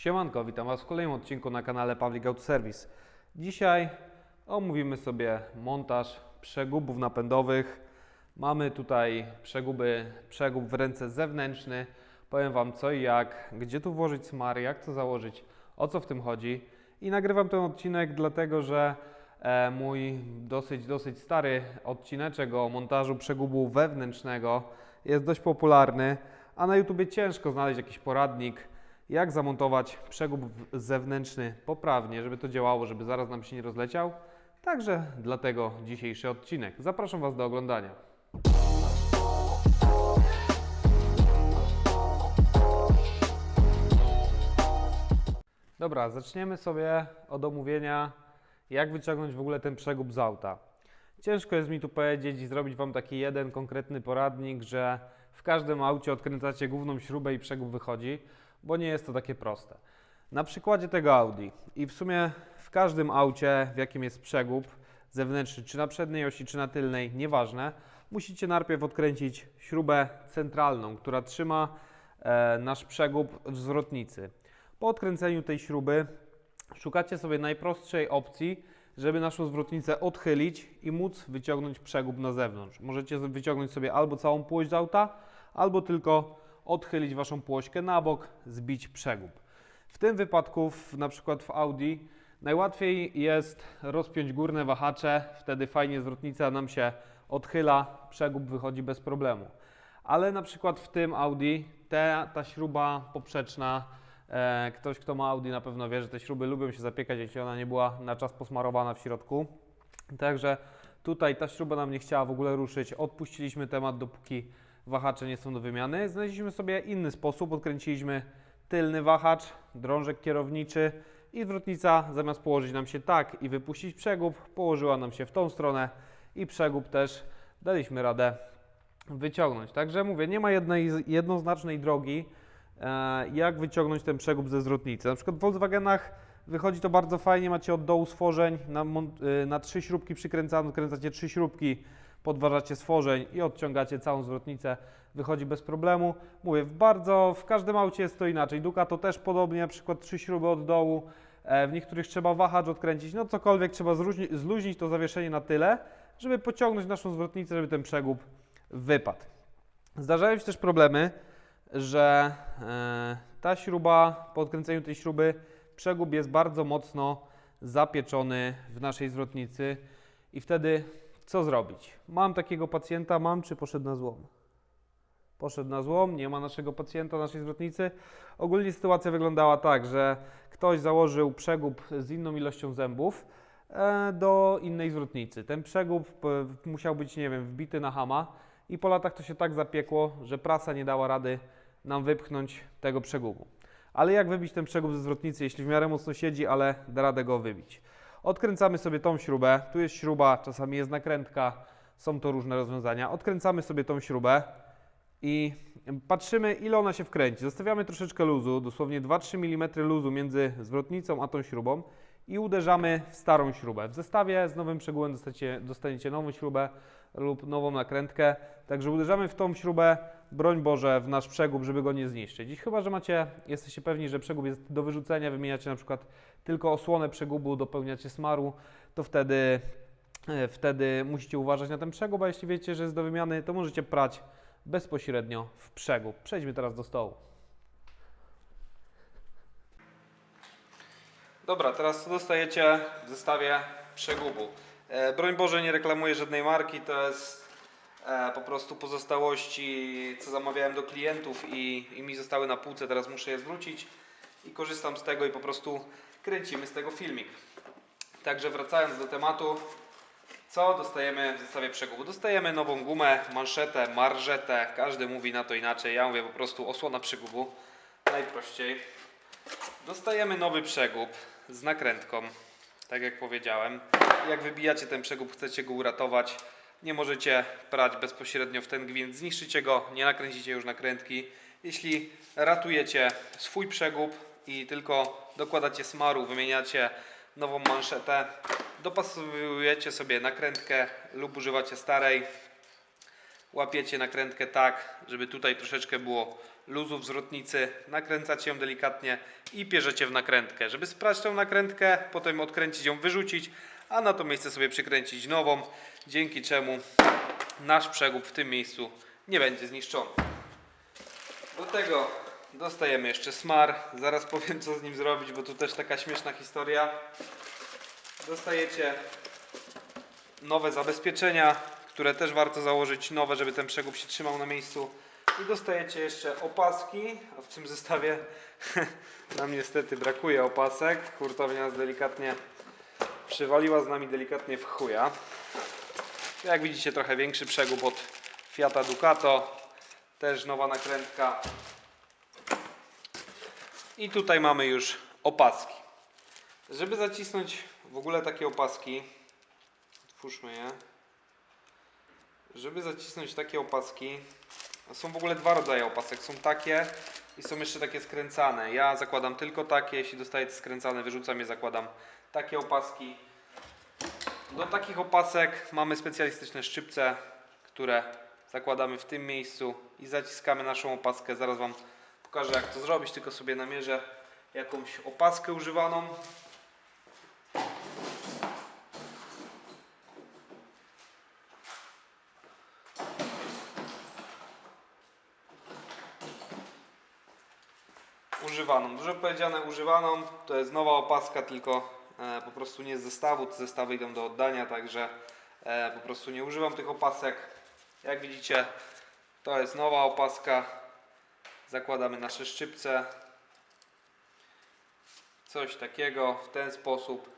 Siemanko, witam Was w kolejnym odcinku na kanale Public Auto Service. Dzisiaj omówimy sobie montaż przegubów napędowych. Mamy tutaj przeguby, przegub w ręce zewnętrzny. Powiem Wam co i jak, gdzie tu włożyć smar, jak to założyć, o co w tym chodzi. I nagrywam ten odcinek dlatego, że e, mój dosyć, dosyć stary odcineczek o montażu przegubu wewnętrznego jest dość popularny, a na YouTubie ciężko znaleźć jakiś poradnik, jak zamontować przegub zewnętrzny poprawnie, żeby to działało, żeby zaraz nam się nie rozleciał. Także dlatego dzisiejszy odcinek. Zapraszam Was do oglądania. Dobra, zaczniemy sobie od omówienia, jak wyciągnąć w ogóle ten przegub z auta. Ciężko jest mi tu powiedzieć i zrobić Wam taki jeden konkretny poradnik, że w każdym aucie odkręcacie główną śrubę i przegub wychodzi, bo nie jest to takie proste. Na przykładzie tego Audi i w sumie w każdym aucie, w jakim jest przegub zewnętrzny, czy na przedniej osi, czy na tylnej, nieważne, musicie najpierw odkręcić śrubę centralną, która trzyma e, nasz przegub w zwrotnicy. Po odkręceniu tej śruby szukacie sobie najprostszej opcji, żeby naszą zwrotnicę odchylić i móc wyciągnąć przegub na zewnątrz. Możecie wyciągnąć sobie albo całą płość z auta, albo tylko odchylić waszą płośkę na bok, zbić przegub. W tym wypadku, na przykład w Audi, najłatwiej jest rozpiąć górne wahacze, wtedy fajnie zwrotnica nam się odchyla, przegub wychodzi bez problemu. Ale na przykład w tym Audi te, ta śruba poprzeczna, e, ktoś kto ma Audi na pewno wie, że te śruby lubią się zapiekać, jeśli ona nie była na czas posmarowana w środku. Także tutaj ta śruba nam nie chciała w ogóle ruszyć. Odpuściliśmy temat, dopóki wahacze nie są do wymiany. Znaleźliśmy sobie inny sposób. Odkręciliśmy tylny wahacz, drążek kierowniczy i zwrotnica zamiast położyć nam się tak i wypuścić przegub, położyła nam się w tą stronę i przegub też daliśmy radę wyciągnąć. Także mówię, nie ma jednej jednoznacznej drogi, e, jak wyciągnąć ten przegub ze zwrotnicy. Na przykład w Volkswagenach wychodzi to bardzo fajnie, macie od dołu stworzeń, na, y, na trzy śrubki przykręcane, odkręcacie trzy śrubki, podważacie stworzeń i odciągacie całą zwrotnicę, wychodzi bez problemu. Mówię, w bardzo, w każdym aucie jest to inaczej. Duka to też podobnie, na przykład trzy śruby od dołu, e, w niektórych trzeba wahacz odkręcić, no cokolwiek, trzeba zluźni- zluźnić to zawieszenie na tyle, żeby pociągnąć naszą zwrotnicę, żeby ten przegub wypadł. Zdarzają się też problemy, że e, ta śruba, po odkręceniu tej śruby, przegub jest bardzo mocno zapieczony w naszej zwrotnicy i wtedy co zrobić? Mam takiego pacjenta, mam czy poszedł na złom? Poszedł na złom, nie ma naszego pacjenta, naszej zwrotnicy. Ogólnie sytuacja wyglądała tak, że ktoś założył przegub z inną ilością zębów e, do innej zwrotnicy. Ten przegub p- musiał być, nie wiem, wbity na hama i po latach to się tak zapiekło, że prasa nie dała rady nam wypchnąć tego przegubu. Ale jak wybić ten przegub ze zwrotnicy, jeśli w miarę mocno siedzi, ale da radę go wybić? Odkręcamy sobie tą śrubę, tu jest śruba, czasami jest nakrętka, są to różne rozwiązania. Odkręcamy sobie tą śrubę i patrzymy, ile ona się wkręci. Zostawiamy troszeczkę luzu, dosłownie 2-3 mm luzu między zwrotnicą a tą śrubą i uderzamy w starą śrubę. W zestawie z nowym przegubem dostaniecie, dostaniecie nową śrubę lub nową nakrętkę. Także uderzamy w tą śrubę, broń Boże, w nasz przegub, żeby go nie zniszczyć. I chyba, że macie, jesteście pewni, że przegub jest do wyrzucenia, wymieniacie na przykład tylko osłonę przegubu, dopełniacie smaru, to wtedy, e, wtedy musicie uważać na ten przegub, a jeśli wiecie, że jest do wymiany, to możecie prać bezpośrednio w przegub. Przejdźmy teraz do stołu. Dobra, teraz dostajecie w zestawie przegubu? E, broń Boże, nie reklamuję żadnej marki, to jest e, po prostu pozostałości, co zamawiałem do klientów i, i mi zostały na półce, teraz muszę je zwrócić i korzystam z tego i po prostu kręcimy z tego filmik. Także wracając do tematu, co dostajemy w zestawie przegubu? Dostajemy nową gumę, manszetę, marżetę, każdy mówi na to inaczej, ja mówię po prostu osłona przegubu, najprościej. Dostajemy nowy przegub z nakrętką, tak jak powiedziałem. Jak wybijacie ten przegub, chcecie go uratować, nie możecie prać bezpośrednio w ten gwint, zniszczycie go, nie nakręcicie już nakrętki. Jeśli ratujecie swój przegub i tylko dokładacie smaru, wymieniacie nową manszetę, dopasowujecie sobie nakrętkę lub używacie starej, łapiecie nakrętkę tak, żeby tutaj troszeczkę było luzu w zwrotnicy, nakręcacie ją delikatnie i bierzecie w nakrętkę. Żeby sprać tą nakrętkę, potem odkręcić ją, wyrzucić, a na to miejsce sobie przykręcić nową, dzięki czemu nasz przegub w tym miejscu nie będzie zniszczony. Do tego dostajemy jeszcze smar. Zaraz powiem co z nim zrobić, bo tu też taka śmieszna historia. Dostajecie nowe zabezpieczenia, które też warto założyć nowe, żeby ten przegub się trzymał na miejscu. I dostajecie jeszcze opaski, a w tym zestawie nam niestety brakuje opasek. Hurtownia nas delikatnie przywaliła z nami delikatnie w chuja. Jak widzicie trochę większy przegub od Fiata Ducato. Też nowa nakrętka. I tutaj mamy już opaski. Żeby zacisnąć w ogóle takie opaski, otwórzmy je. Żeby zacisnąć takie opaski, są w ogóle dwa rodzaje opasek. Są takie i są jeszcze takie skręcane. Ja zakładam tylko takie, jeśli dostaję skręcane, wyrzucam je, zakładam takie opaski. Do takich opasek mamy specjalistyczne szczypce, które zakładamy w tym miejscu i zaciskamy naszą opaskę. Zaraz Wam pokażę jak to zrobić, tylko sobie namierzę jakąś opaskę używaną. Używaną. Dużo powiedziane używaną. To jest nowa opaska, tylko po prostu nie z zestawu. Te zestawy idą do oddania, także e, po prostu nie używam tych opasek. Jak widzicie, to jest nowa opaska. Zakładamy nasze szczypce. Coś takiego w ten sposób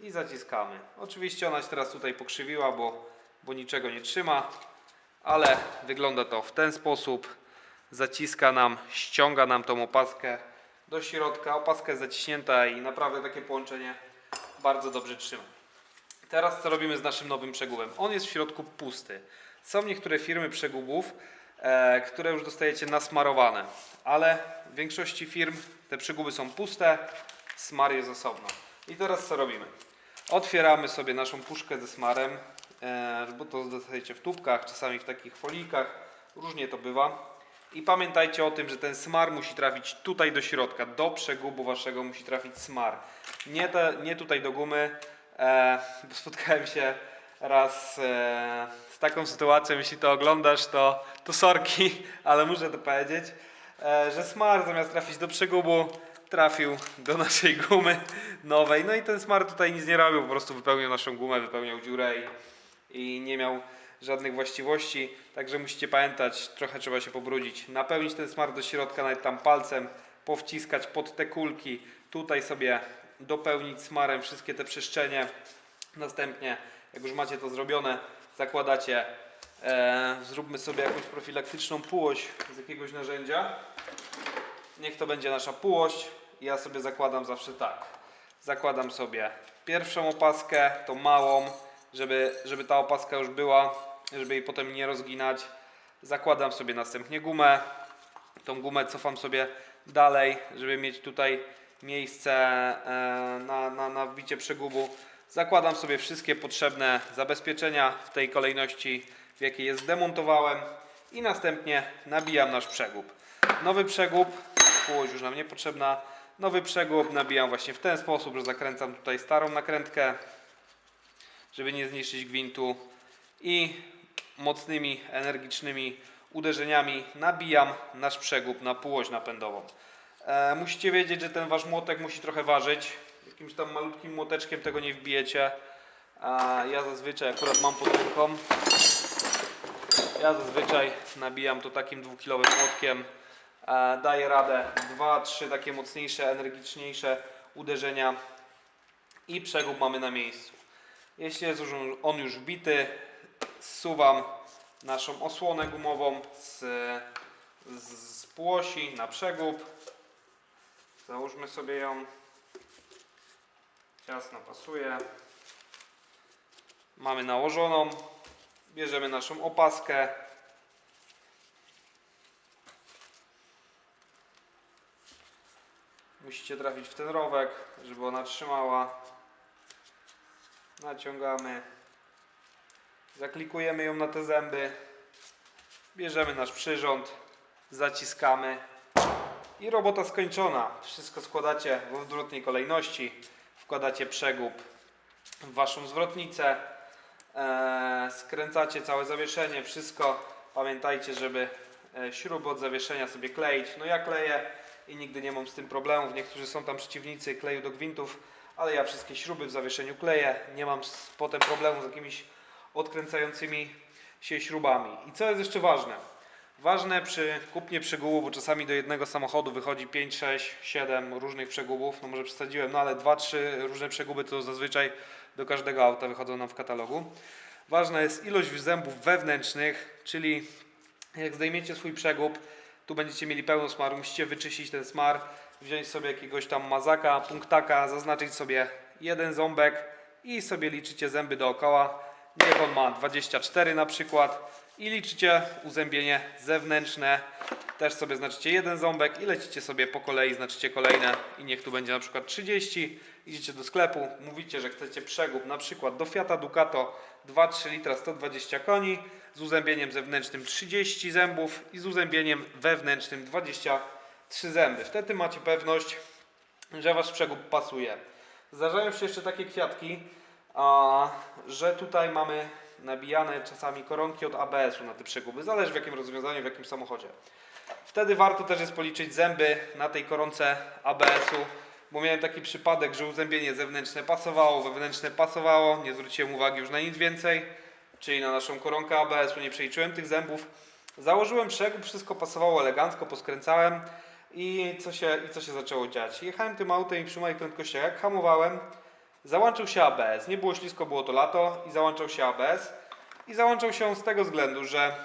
i zaciskamy. Oczywiście ona się teraz tutaj pokrzywiła, bo, bo niczego nie trzyma, ale wygląda to w ten sposób. Zaciska nam, ściąga nam tą opaskę do środka. Opaska jest zaciśnięta i naprawdę takie połączenie bardzo dobrze trzyma. Teraz co robimy z naszym nowym przegubem? On jest w środku pusty. Są niektóre firmy przegubów, e, które już dostajecie nasmarowane, ale w większości firm te przeguby są puste, smar jest osobno. I teraz co robimy? Otwieramy sobie naszą puszkę ze smarem, e, bo to dostajecie w tubkach, czasami w takich folijkach, różnie to bywa. I pamiętajcie o tym, że ten smar musi trafić tutaj do środka, do przegubu waszego musi trafić smar. Nie, te, nie tutaj do gumy, e, bo spotkałem się raz e, z taką sytuacją, jeśli to oglądasz, to, to sorki, ale muszę to powiedzieć, e, że smar zamiast trafić do przegubu, trafił do naszej gumy nowej. No i ten smar tutaj nic nie robił, po prostu wypełniał naszą gumę, wypełniał dziurę i, i nie miał żadnych właściwości. Także musicie pamiętać, trochę trzeba się pobrudzić. Napełnić ten smar do środka, nawet tam palcem, powciskać pod te kulki. Tutaj sobie dopełnić smarem wszystkie te przestrzenie. Następnie, jak już macie to zrobione, zakładacie, e, zróbmy sobie jakąś profilaktyczną półość z jakiegoś narzędzia. Niech to będzie nasza półość. Ja sobie zakładam zawsze tak. Zakładam sobie pierwszą opaskę, tą małą, żeby, żeby ta opaska już była, żeby jej potem nie rozginać. Zakładam sobie następnie gumę. Tą gumę cofam sobie dalej, żeby mieć tutaj miejsce e, na, na, na wbicie przegubu. Zakładam sobie wszystkie potrzebne zabezpieczenia w tej kolejności, w jakiej je zdemontowałem i następnie nabijam nasz przegub. Nowy przegub, półość już nam niepotrzebna. Nowy przegub nabijam właśnie w ten sposób, że zakręcam tutaj starą nakrętkę, żeby nie zniszczyć gwintu i mocnymi, energicznymi uderzeniami nabijam nasz przegub na półość napędową. E, musicie wiedzieć, że ten wasz młotek musi trochę ważyć. Jakimś tam malutkim młoteczkiem tego nie wbijecie. A ja zazwyczaj akurat mam pod ręką. Ja zazwyczaj nabijam to takim dwukilowym młotkiem. E, daję radę. Dwa, trzy takie mocniejsze, energiczniejsze uderzenia i przegub mamy na miejscu. Jeśli jest on już wbity, zsuwam naszą osłonę gumową z, z półosi na przegub. Załóżmy sobie ją. Ciasno pasuje. Mamy nałożoną. Bierzemy naszą opaskę. Musicie trafić w ten rowek, żeby ona trzymała. Naciągamy. Zaklikujemy ją na te zęby. Bierzemy nasz przyrząd. zaciskamy i robota skończona. Wszystko składacie w odwrotnej kolejności. Wkładacie przegub w waszą zwrotnicę. Eee, skręcacie całe zawieszenie, wszystko. Pamiętajcie, żeby e, śruby od zawieszenia sobie kleić. No ja kleję i nigdy nie mam z tym problemów. Niektórzy są tam przeciwnicy kleju do gwintów, ale ja wszystkie śruby w zawieszeniu kleję. Nie mam potem problemu z jakimiś odkręcającymi się śrubami. I co jest jeszcze ważne? Ważne przy kupnie przegubów, bo czasami do jednego samochodu wychodzi 5, 6, 7 różnych przegubów, no może przesadziłem, no ale 2-3 różne przeguby to zazwyczaj do każdego auta wychodzą nam w katalogu. Ważna jest ilość zębów wewnętrznych, czyli jak zdejmiecie swój przegub, tu będziecie mieli pełno smaru, musicie wyczyścić ten smar, wziąć sobie jakiegoś tam mazaka, punktaka, zaznaczyć sobie jeden ząbek i sobie liczycie zęby dookoła. Niech on ma 24 na przykład i liczycie uzębienie zewnętrzne. Też sobie znaczycie jeden ząbek i lecicie sobie po kolei, znaczycie kolejne i niech tu będzie na przykład 30. Idziecie do sklepu, mówicie, że chcecie przegub na przykład do Fiata Ducato 2-3 litra 120 koni z uzębieniem zewnętrznym 30 zębów i z uzębieniem wewnętrznym 23 zęby. Wtedy macie pewność, że wasz przegub pasuje. Zdarzają się jeszcze takie kwiatki, a, że tutaj mamy nabijane czasami koronki od ABS-u na te przeguby. Zależy w jakim rozwiązaniu, w jakim samochodzie. Wtedy warto też jest policzyć zęby na tej koronce ABS-u, bo miałem taki przypadek, że uzębienie zewnętrzne pasowało, wewnętrzne pasowało, nie zwróciłem uwagi już na nic więcej, czyli na naszą koronkę ABS-u, nie przeliczyłem tych zębów. Założyłem przegub, wszystko pasowało elegancko, poskręcałem i co się, i co się zaczęło dziać? Jechałem tym autem i przy małych prędkościach, jak hamowałem, Załączył się ABS. Nie było ślisko, było to lato i załączał się ABS. I załączał się z tego względu, że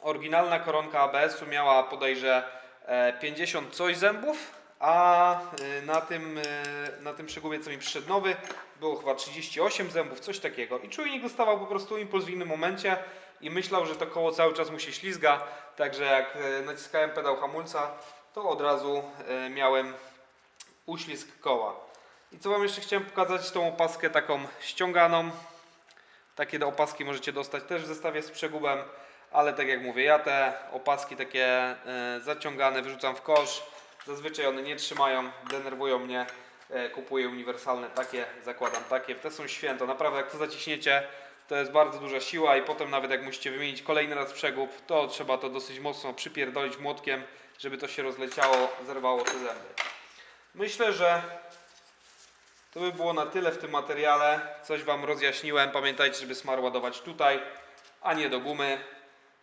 oryginalna koronka ABS-u miała podejrze e, 50 coś zębów, a e, na tym, e, na tym przegubie, co mi przyszedł nowy, było chyba 38 zębów, coś takiego. I czujnik dostawał po prostu impuls w innym momencie i myślał, że to koło cały czas mu się ślizga. Także jak e, naciskałem pedał hamulca, to od razu e, miałem uślizg koła. I co Wam jeszcze chciałem pokazać, tą opaskę taką ściąganą. Takie opaski możecie dostać też w zestawie z przegubem, ale tak jak mówię, ja te opaski takie e, zaciągane wyrzucam w kosz. Zazwyczaj one nie trzymają, denerwują mnie. E, kupuję uniwersalne takie, zakładam takie. Te są święto, naprawdę jak to zaciśniecie, to jest bardzo duża siła i potem nawet jak musicie wymienić kolejny raz przegub, to trzeba to dosyć mocno przypierdolić młotkiem, żeby to się rozleciało, zerwało te zęby. Myślę, że to by było na tyle w tym materiale. Coś Wam rozjaśniłem. Pamiętajcie, żeby smar ładować tutaj, a nie do gumy.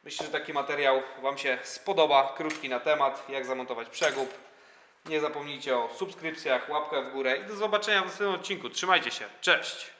Myślę, że taki materiał Wam się spodoba. Krótki na temat, jak zamontować przegub. Nie zapomnijcie o subskrypcjach, łapkach w górę i do zobaczenia w następnym odcinku. Trzymajcie się. Cześć!